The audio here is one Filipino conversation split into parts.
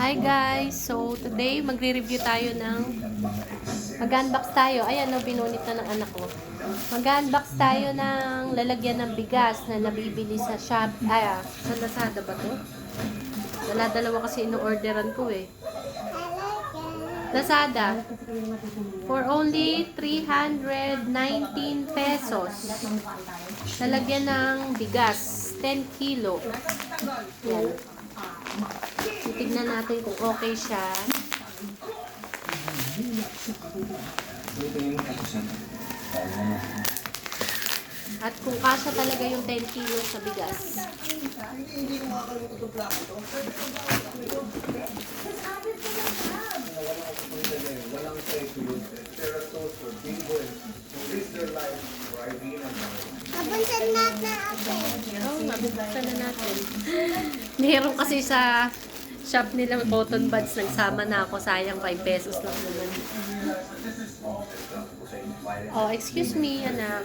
Hi guys! So today magre-review tayo ng mag-unbox tayo. Ayan no, binunit na ng anak ko. Mag-unbox tayo ng lalagyan ng bigas na nabibili sa shop. Ay, ah, sa Lazada ba to? Dala-dalawa kasi ino-orderan ko eh. Lazada. For only 319 pesos. Lalagyan ng bigas. 10 kilo. Yan. Titignan natin kung okay siya. At kung kasya talaga yung 10 kilo sa bigas. Walang cyclone, teratoso, penguin, to risk their life for ID and Nabunsan natin ate. Oo, oh, mabuksan na natin. Meron kasi sa shop nila cotton buds. Nagsama na ako. Sayang 5 pesos lang naman. Oh, excuse me, anak.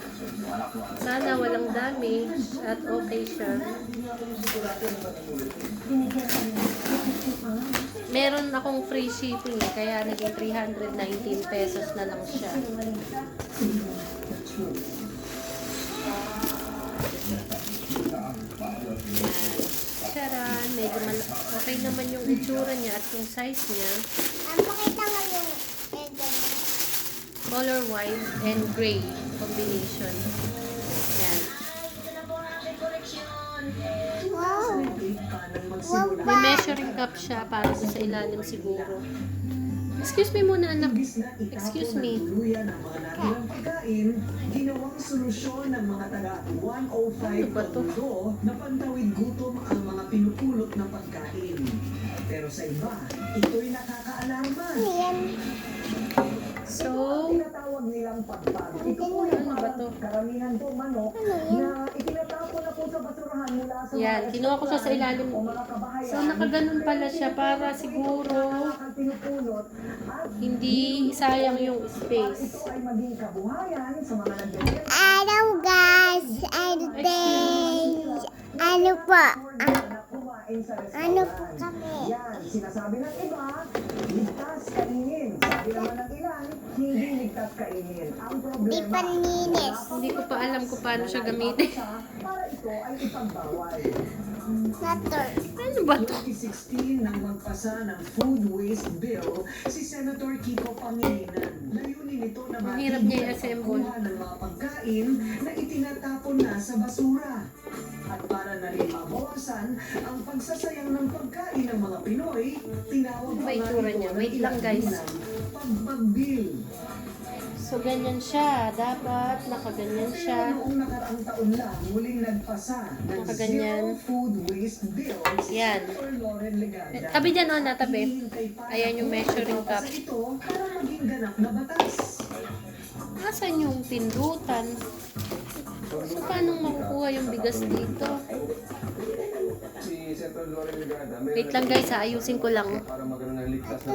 Sana walang damage at okay siya. Meron akong free shipping kaya naging 319 pesos na lang siya. Charan, medyo man okay naman yung itsura niya at yung size niya. Ang pakita mo yung Color white and gray combination. Yan. Wow. Wow May measuring cup siya para sa ilalim siguro. Excuse me muna anak. Excuse me. Ginawang solusyon ng mga taga 105 Ano ba to? Tondo na pantawid gutom ang mga pinupulot na pagkain. Pero sa iba, ito'y nakakaalarma. So, Tinatawag nilang pagpag. Ito po Ano yung ba mga karamihan po manok Ano na itinatapon na po sa basurahan mula sa yan. Kinuha ko siya sa ilalim. So, nakaganon pala siya para siguro ang pinupulot at hindi isayang yung space. ay maging kabuhayan sa mga nagdadala Hello guys. Ano days? Ano po? Ano po kami? Yan, sinasabi ng iba, ligtas kainin. Sabi naman ng ilan, hindi ligtas kainin. Ang Di problema, paninis. Hindi ko pa alam kung paano siya gamitin. para ito. Nator. Ano ba to? 2016 nang magpasa ng food waste bill si Senator Kiko Pangilinan. Layunin nito na Ang hirap niya i-assemble. ng mga pagkain na itinatapon na sa basura. At para na rin mabawasan ang pagsasayang ng pagkain ng mga Pinoy, tinawag ba pa nga ito Wait lang, guys. Pagbagbil. So, ganyan siya. Dapat nakaganyan siya. Noong nakaraang taon lang, muling nagpasa ng Nakaganyan. Zero Food Waste Bill si Yan. Senator Lauren Legada. Tabi dyan, oh, natabi. Hinihintay pa Ayan yung measuring cup. mapasa ito para maging ganap na batas. Asan yung pindutan? So, paano makukuha yung bigas dito? Si Senator Loren Ligada, Wait lang guys, ha, ayusin ko lang. para magkaroon ng ligtas na